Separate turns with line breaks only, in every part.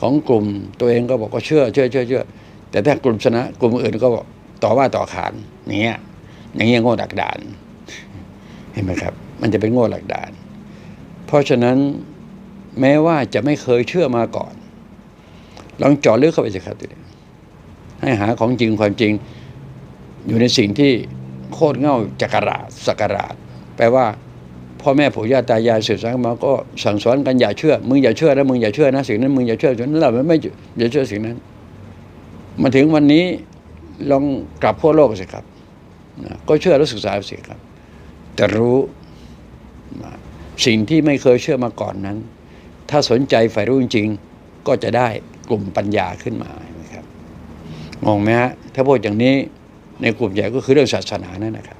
ของกลุ่มตัวเองก็บอกก็เชื่อเชื่อเชื่อเชื่อแต่ถ้ากลุ่มชนะ กลุ่มอื่นก็บอกต่อว่าต่อขานอย่างเงี้ยอย่างเงี้ยโง่ดักดาน เห็นไหมครับ มันจะเป็นโง่หลักดาน เพราะฉะนั้นแม้ว่าจะไม่เคยเชื่อมาก่อน ลองเจาะลึกเข้าไปสิครับทีนี้ให้หาของจริงความจริง อยู่ในสิ่งที่โคตรเง่าจักราสักราชแปลว่า พ่อแม่ปู่ย่าตายายสืบสานมาก็สั่งสอนกันอย่าเชื่อ มึงอย่าเชื่อนะมึงอย่าเชื่อนะสิ่งนั้นมึงอย่าเชื่อสิ่งนั้นเราไม่อย่าเชื่อสิ่งนั้น มาถึงวันนี้ลองกลับขั้วโลกสิครับนะก็เชื่อและศึกษาสิครับ แต่รู้นะสิ่งที่ไม่เคยเชื่อมาก่อนนั้น ถ้าสนใจใฝ่รู้จริงๆก็จะได้กลุ่มปัญญาขึ้นมานะครับงงไหมฮะถ้าพูดอย่างนี้ในกลุ่มใหญ่ก็คือเรื่องศาสนานั่นนะครับ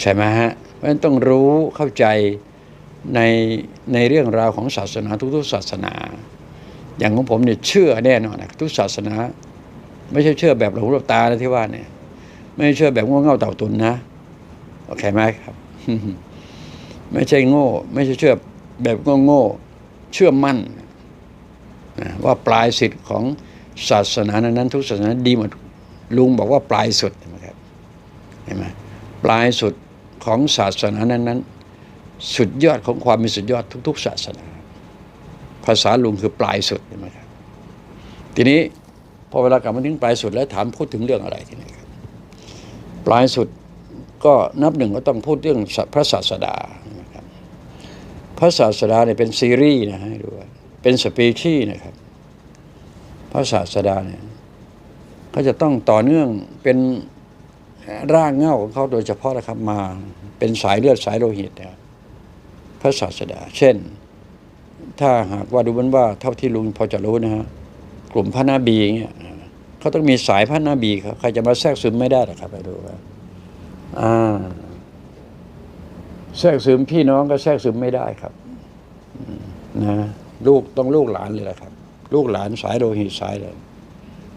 ใช่ไหมฮะ เพราะฉะนั้นต้องรู้เข้าใจในในเรื่องราวของศาสนาทุกๆศาสนา อย่างของผมเนี่ยเชื่อแน่นอนนะทุกศาสนา ไม่ใช่เชื่อแบบหลงหลบตานะที่ว่าเนี่ย ไม่ใช่เชื่อแบบง่เง่าเต่าตุนนะโอเคไหมครับ ไม่ใช่โง่ ไม่ใช่เชื่อแบบโง่โง่เชื่อมั่นว่าปลายสิทธิ์ของศาสนานั้นทุกศาสนาดีหมดลุงบอกว่าปลายสุดนไหมครับเห็นไหมปลายสุด ของศาสนานั้นๆ สุดยอดของความเป็นสุดยอดทุก ๆ ศาสนา ภาษาลุงคือปลายสุดเห็นไหมครับทีนี้พอเวลากลับมาถึงปลายสุดแล้วถามพูดถึงเรื่องอะไรทีนี้ครับปลายสุดก็นับหนึ่งก็ต้องพูดเรื่องพระศาสดานะครับพระศาสดาเนี่ยเป็นซีรีส์นะให้ดูว่าเป็นสปีชีนะครับ พระศาสดาเนี่ยเขาจะต้องต่อเนื่องเป็น ร่างเง่าของเขาโดยเฉพาะนะครับมาเป็นสายเลือดสายโลหิตนะครับพระศาสดา เช่น ถ้าหากว่าดูเหมือนว่าเท่าที่ลุงพอจะรู้นะฮะกลุ่มพระนาบีเงี้ยเขาต้องมีสายพระนาบีครับใครจะมาแทรกซึมไม่ได้หรอกครับไปดูครับอ่าแทรกซึมพี่น้องก็แทรกซึมไม่ได้ครับนะลูกต้องลูกหลานเลยแหละครับ ลูกหลานสายโลหิตสายเลย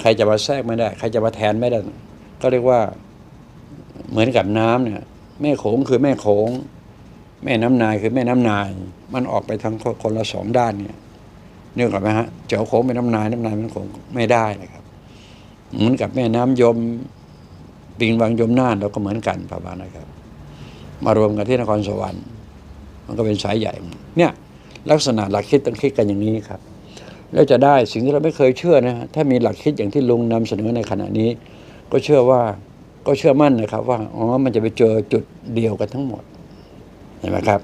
ใครจะมาแทรกไม่ได้ ใครจะมาแทนไม่ได้ ก็เรียกว่า เหมือนกับน้ำเนี่ยแม่โขงคือแม่โขง แม่น้ำนายคือแม่น้ำนาย มันออกไปทั้งคนละสองด้านเนี่ยนึกออกไหมฮะเจ้าโขงเป็นน้ำนายน้ำนายเป็นโขงไม่ได้นะครับ เหมือนกับแม่น้ำยมปิงวังยมน่านเราก็เหมือนกันประมาณนะครับ มารวมกันที่นครสวรรค์ มันก็เป็นสายใหญ่ เนี่ยลักษณะหลักคิดต้องคิดกันอย่างนี้ครับ แล้วจะได้สิ่งที่เราไม่เคยเชื่อนะฮะถ้ามีหลักคิดอย่างที่ลุงนำเสนอในขณะนี้ ก็เชื่อว่า ก็เชื่อมั่นนะครับว่าอ๋อมันจะไปเจอจุดเดียวกันทั้งหมดเห็นไหมครับ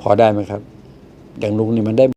พอได้ไหมครับ อย่างลุงนี่มันได้